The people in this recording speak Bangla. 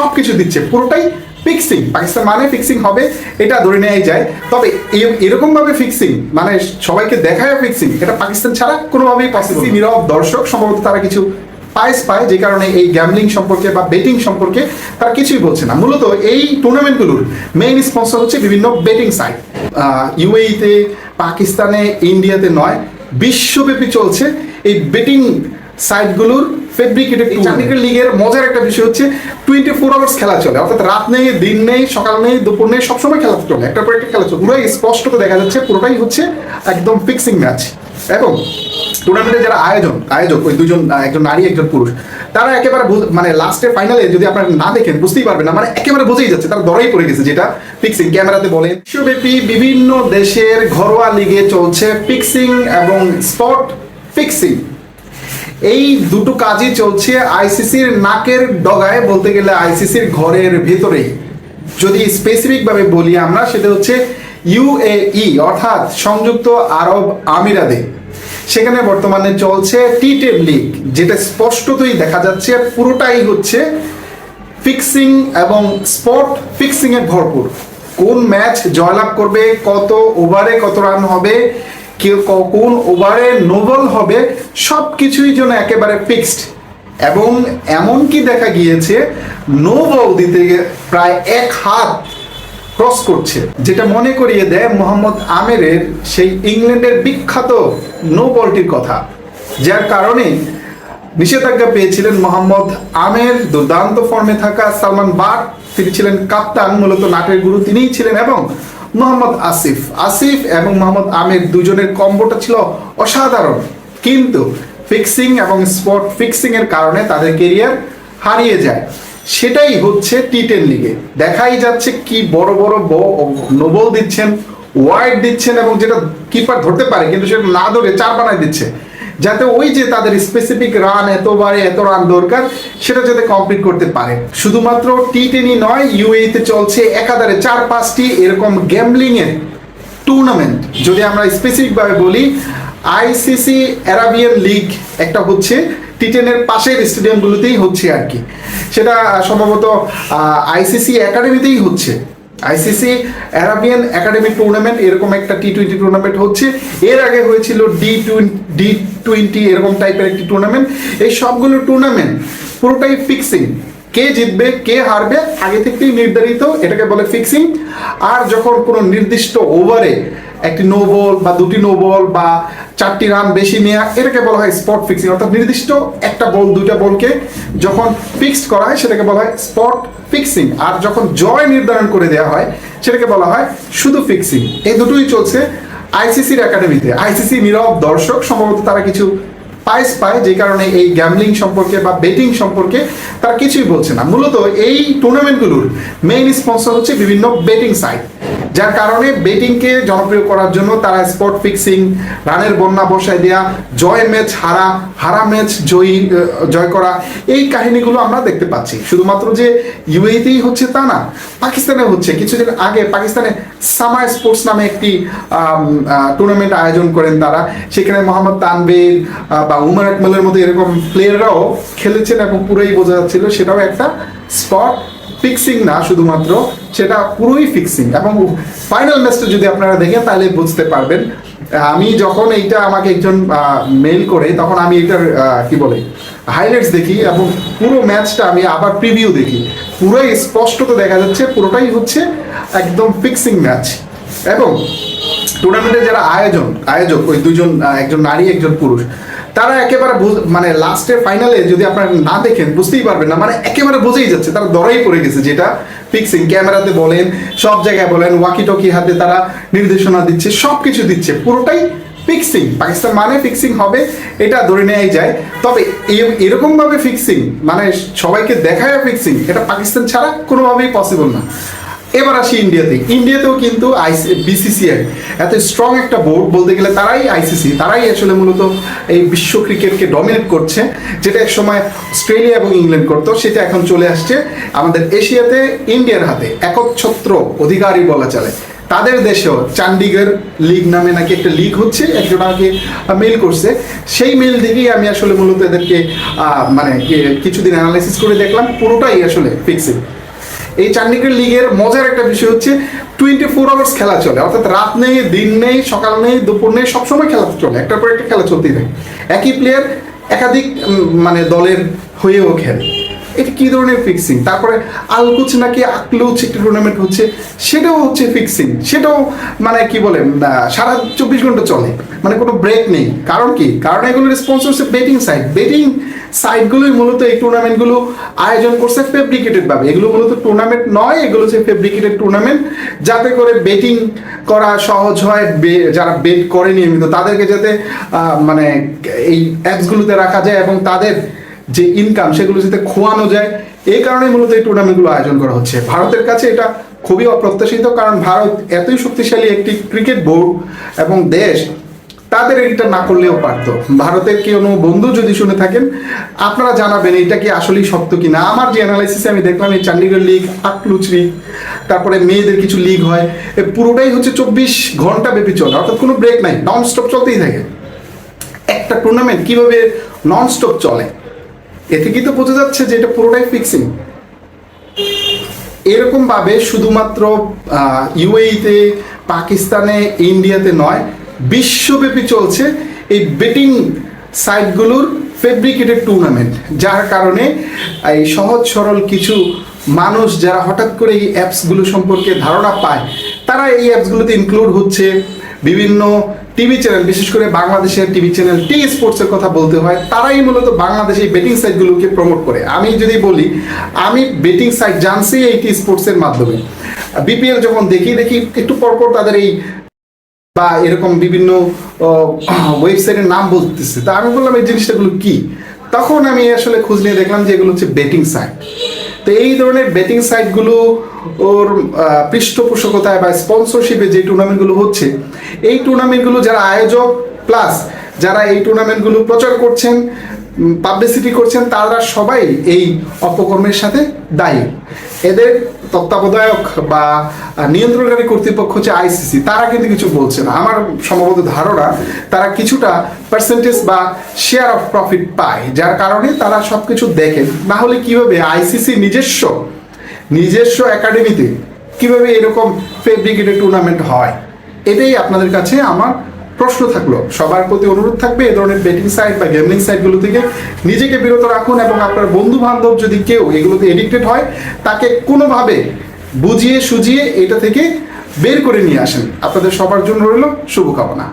সব কিছু দিচ্ছে পুরোটাই ফিক্সিং পাকিস্তান মানে ফিক্সিং হবে এটা ধরে নেওয়াই যায়। তবে এরকমভাবে ফিক্সিং মানে সবাইকে দেখায় ফিক্সিং এটা পাকিস্তান ছাড়া কোনোভাবেই পসিবল নীরব দর্শক সম্ভবত তারা কিছু পাইস পায় যে কারণে এই গ্যামলিং সম্পর্কে বা বেটিং সম্পর্কে তারা কিছুই বলছে না। মূলত এই টুর্নামেন্টগুলোর মেইন স্পন্সর হচ্ছে বিভিন্ন বেটিং সাইট ইউএইতে পাকিস্তানে ইন্ডিয়াতে নয় বিশ্বব্যাপী চলছে এই বেটিং সাইটগুলোর ফেব্রিকেটেড চান্ডিগড় লিগের মজার একটা বিষয় হচ্ছে টোয়েন্টি ফোর আওয়ার্স খেলা চলে। অর্থাৎ রাত নেই দিন নেই সকাল নেই দুপুর নেই সবসময় খেলা চলে। একটা পর একটা খেলা চলে। পুরোই স্পষ্টত দেখা যাচ্ছে পুরোটাই হচ্ছে একদম ফিক্সিং ম্যাচ এবং টুর্নামেন্টের যারা আয়োজন আয়োজক ওই দুজন একজন নারী একজন পুরুষ তারা একেবারে মানে লাস্টে ফাইনালে যদি আপনারা না দেখেন বুঝতেই পারবেন না মানে একেবারে বোঝাই যাচ্ছে তারা দরাই পড়ে গেছে যেটা ফিক্সিং ক্যামেরাতে বলেন বিশ্বব্যাপী বিভিন্ন দেশের ঘরোয়া লিগে চলছে ফিক্সিং এবং স্পট ফিক্সিং এই দুটো কাজই চলছে আইসিসির নাকের ডগায় বলতে গেলে আইসিসির ঘরের ভেতরেই। যদি স্পেসিফিক ভাবে বলি আমরা, সেটা হচ্ছে ইউএই অর্থাৎ সংযুক্ত আরব আমিরাতে। সেখানে বর্তমানে চলছে টি টেন লিগ, যেটা স্পষ্টতই দেখা যাচ্ছে পুরোটাই হচ্ছে ফিক্সিং এবং স্পট ফিক্সিং এ ভরপুর। কোন ম্যাচ জয়লাভ করবে, কত ওভারে কত রান হবে কে ক- কোন ওভারে নোবল হবে সব কিছুই যেন একেবারে ফিক্সড এবং এমনকি দেখা গিয়েছে নো বল দিতে প্রায় এক হাত ক্রস করছে, যেটা মনে করিয়ে দেয় মোহাম্মদ আমেরের সেই ইংল্যান্ডের বিখ্যাত নো বলটির কথা। যার কারণে নিষেধাজ্ঞা পেয়েছিলেন মোহাম্মদ আমের, দুর্দান্ত ফর্মে থাকা সালমান বাট, তিনি ছিলেন কাপ্তান মূলত নাটের গুরু, তিনিই ছিলেন এবং মোহাম্মদ আসিফ। আসিফ এবং মোহাম্মদ আমের দুজনের কম্বোটা ছিল অসাধারণ। কিন্তু ফিক্সিং এবং স্পট ফিক্সিং এর কারণে তাদের কেরিয়ার হারিয়ে যায়। সেটাই হচ্ছে টি টেন লিগে দেখাই যাচ্ছে কি বড় বড় নোবল দিচ্ছেন ওয়াইড দিচ্ছেন এবং যেটা কিপার ধরতে পারে, কিন্তু সেটা না ধরে চার বানায় দিচ্ছে। যাতে ওই যে তাদের স্পেসিফিক রান এতবারে এত রান দরকার, সেটা যাতে কমপ্লিট করতে পারে। শুধুমাত্র টি টেনই নয় ইউএই তে চলছে একাধারে চার পাঁচটি এরকম গ্যামলিং এর টুর্নামেন্ট যদি আমরা স্পেসিফিক ভাবে বলি আইসিসি অ্যারাবিয়ান লিগ একটা হচ্ছে টি টেনের পাশের স্টেডিয়ামগুলোতেই হচ্ছে আর কি। সেটা সম্ভবত আইসিসি একাডেমিতেই হচ্ছে। আইসিসি, অ্যারাবিয়ান একাডেমি টুর্নামেন্ট এরকম একটা টি টোয়েন্টি টুর্নামেন্ট হচ্ছে। এর আগে হয়েছিল ডি ডি টোয়েন্টি এরকম টাইপের একটি টুর্নামেন্ট এই সবগুলো টুর্নামেন্ট পুরোটাই ফিক্সিং কে জিতবে, কে হারবে, আগে থেকেই নির্ধারিত, এটাকে বলে ফিক্সিং আর যখন কোনো নির্দিষ্ট ওভারে একটি নো বল বা দুটি নো বল বা চারটি রান বেশি নেওয়া এটাকে বলা হয় স্পট ফিক্সিং অর্থাৎ নির্দিষ্ট একটা বল দুইটা বলকে যখন ফিক্সড করা হয়, সেটাকে বলা হয় স্পট ফিক্সিং আর যখন জয় নির্ধারণ করে দেওয়া হয়, সেটাকে বলা হয় শুধু ফিক্সিং এই দুটোই চলছে আইসিসির একাডেমিতে আইসিসি নীরব দর্শক, সম্ভবত তারা কিছু পাইস পায়, যে কারণে এই গ্যামলিং সম্পর্কে বা বেটিং সম্পর্কে তারা কিছুই বলছে না। মূলত এই টুর্নামেন্টগুলোর মেইন স্পন্সর হচ্ছে বিভিন্ন বেটিং সাইট যার কারণে বেটিংকে জনপ্রিয় করার জন্য তারা স্পট ফিক্সিং রানের বন্যা বসায় দেয়া জয় ম্যাচ হারা হারা ম্যাচ জয়ী জয় করা এই কাহিনীগুলো আমরা দেখতে পাচ্ছি। শুধুমাত্র যে ইউএতেই হচ্ছে তা না পাকিস্তানে হচ্ছে। কিছুদিন আগে পাকিস্তানে সামার স্পোর্টস নামে একটি টুর্নামেন্ট আয়োজন করেন তারা। সেখানে মোহাম্মদ তানভীর আহ, বা উমর আকমলের মতো এরকম প্লেয়াররাও খেলেছেন এবং পুরোই বোঝা যাচ্ছিল সেটাও একটা স্পট ফিক্সিং না শুধুমাত্র, সেটা পুরোই ফিক্সিং এবং ফাইনাল ম্যাচটা যদি আপনারা দেখেন, তাহলে বুঝতে পারবেন। আমি যখন এইটা আমাকে একজন মেল করে, তখন আমি এটার কি বলে হাইলাইটস দেখি এবং পুরো ম্যাচটা আমি আবার প্রিভিউ দেখি। পুরোই স্পষ্টত দেখা যাচ্ছে, পুরোটাই হচ্ছে একদম ফিক্সিং ম্যাচ এবং টুর্নামেন্টের যারা আয়োজন, আয়োজক, ওই দুজন একজন নারী, একজন পুরুষ তারা একেবারে মানে লাস্টের ফাইনালে যদি আপনারা না দেখেন, বুঝতেই পারবেন না। মানে একেবারে বোঝাই যাচ্ছে, তারা দরাই পড়ে গেছে যেটা ফিক্সিং ক্যামেরাতে বলেন, সব জায়গায় বলেন ওয়াকি টকি হাতে তারা নির্দেশনা দিচ্ছে সব কিছু দিচ্ছে, পুরোটাই ফিক্সিং পাকিস্তান মানে ফিক্সিং হবে, এটা ধরে নেওয়াই যায়। তবে এরকমভাবে ফিক্সিং মানে সবাইকে দেখায় ফিক্সিং এটা পাকিস্তান ছাড়া কোনোভাবেই পসিবল না। এবার আসি ইন্ডিয়াতে ইন্ডিয়াতেও কিন্তু বিসিসিআই এত স্ট্রং একটা বোর্ড বলতে গেলে তারাই আইসিসি তারাই আসলে মূলত এই বিশ্ব ক্রিকেটকে ডমিনেট করছে, যেটা এক সময় অস্ট্রেলিয়া এবং ইংল্যান্ড করতো, সেটা এখন চলে আসছে আমাদের এশিয়াতে ইন্ডিয়ার হাতে, একচ্ছত্র অধিকারী বলা চলে। তাদের দেশেও চণ্ডীগড় লিগ নামে নাকি একটা লিগ হচ্ছে, একজন আমাকে মেল করছে। সেই মেল দেখেই আমি আসলে মূলত এদেরকে মানে কিছুদিন অ্যানালাইসিস করে দেখলাম, পুরোটাই আসলে ফিক্সিং এই চান্ডিগড় লিগের মজার একটা বিষয় হচ্ছে টোয়েন্টি ফোর আওয়ার্স খেলা চলে, অর্থাৎ রাত নেই, দিন নেই, সকাল নেই, দুপুর নেই, সবসময় খেলা চলে একটার পর একটা খেলা চলতেই থাকে। একই প্লেয়ার একাধিক মানে দলের হয়েও খেলে। এটা কি ধরনের ফিক্সিং তারপরে আলকুচ নাকি আকলুচ একটা টুর্নামেন্ট হচ্ছে, সেটাও হচ্ছে ফিক্সিং সেটাও মানে কি বলে সারা চব্বিশ ঘণ্টা চলে মানে কোনো ব্রেক নেই। কারণ কি? কারণ এগুলোর স্পন্সর হচ্ছে বেটিং সাইট বেটিং সাইটগুলোই মূলত এই টুর্নামেন্টগুলো আয়োজন করছে ফেব্রিকেটেড ভাবে। এগুলো মূলত টুর্নামেন্ট নয়, এগুলো হচ্ছে ফেব্রিকেটেড টুর্নামেন্ট যাতে করে বেটিং করা সহজ হয় যারা বেট করে নিয়মিত তাদেরকে যাতে মানে এই অ্যাপসগুলোতে রাখা যায় এবং তাদের যে ইনকাম সেগুলো যাতে খোয়ানো যায় এই কারণে মূলত এই টুর্নামেন্টগুলো আয়োজন করা হচ্ছে। ভারতের কাছে এটা খুবই অপ্রত্যাশিত কারণ ভারত এতই শক্তিশালী একটি ক্রিকেট বোর্ড এবং দেশ তাদের এটা না করলেও পারতো। ভারতের কোনো বন্ধু যদি শুনে থাকেন, আপনারা জানাবেন এটা কি আসলেই সত্য কি না আমার যে অ্যানালাইসিসে আমি দেখলাম, এই চণ্ডীগড় লিগ আকলুচ লিগ তারপরে মেয়েদের কিছু লিগ হয় পুরোটাই হচ্ছে চব্বিশ ঘণ্টা ব্যাপী চলে। অর্থাৎ কোনো ব্রেক নাই নন স্টপ চলতেই থাকে। একটা টুর্নামেন্ট কীভাবে নন স্টপ চলে? এ থেকেই তো বোঝা যাচ্ছে যে এটা পুরোটাই ফিক্সিং এরকমভাবে শুধুমাত্র ইউএইতে পাকিস্তানে ইন্ডিয়াতে নয় বিশ্বব্যাপী চলছে এই বেটিং সাইটগুলোর ফেব্রিকেটেড টুর্নামেন্ট যার কারণে এই সহজ সরল কিছু মানুষ যারা হঠাৎ করে এই অ্যাপসগুলো সম্পর্কে ধারণা পায়, তারা এই অ্যাপসগুলোতে ইনক্লুড হচ্ছে বিভিন্ন টিভি চ্যানেল বিশেষ করে বাংলাদেশের টিভি চ্যানেল টি স্পোর্টসের কথা বলতে হয়, তারাই মূলত বাংলাদেশে বেটিং সাইটগুলোকে প্রমোট করে। আমি যদি বলি, আমি বেটিং সাইট জানছি এই টি স্পোর্টসের মাধ্যমে। বিপিএল যখন দেখি দেখি একটু পরপর তাদের এই বা এরকম বিভিন্ন ওয়েবসাইটের নাম বলতেছে। তা আমি বললাম, এই জিনিসটাগুলো কি? তখন আমি আসলে খোঁজ নিয়ে দেখলাম যে এগুলো হচ্ছে বেটিং সাইট তো এই ধরনের বেটিং সাইটগুলো ওর পৃষ্ঠপোষকতায় বা স্পন্সরশিপে যে টুর্নামেন্টগুলো হচ্ছে, এই টুর্নামেন্টগুলো যারা আয়োজক প্লাস যারা এই টুর্নামেন্টগুলো প্রচার করছেন পাবলিসিটি করছেন, তারা সবাই এই অপকর্মের সাথে দায়ী। এদের তত্ত্বাবধায়ক বা নিয়ন্ত্রণকারী কর্তৃপক্ষ হচ্ছে আইসিসি তারা কিন্তু কিছু বলছে না। আমার সম্ভবত ধারণা, তারা কিছুটা পার্সেন্টেজ বা শেয়ার অফ প্রফিট পায়, যার কারণে তারা সব কিছু দেখেন না হলে কীভাবে আইসিসি নিজস্ব নিজস্ব একাডেমিতে কীভাবে এরকম ফেব্রিকেটেড টুর্নামেন্ট হয়? এটাই আপনাদের কাছে আমার প্রশ্ন থাকল, সবার প্রতি অনুরোধ থাকবে এ ধরনের বেটিং সাইট বা গেমিং সাইটগুলো থেকে নিজেকে বিরত রাখুন এবং আপনার বন্ধু বান্ধব যদি কেউ এগুলোতে এডিক্টেড হয়, তাকে কোনোভাবে বুঝিয়ে সুজিয়ে এটা থেকে বের করে নিয়ে আসেন। আপনাদের সবার জন্য রইল শুভকামনা।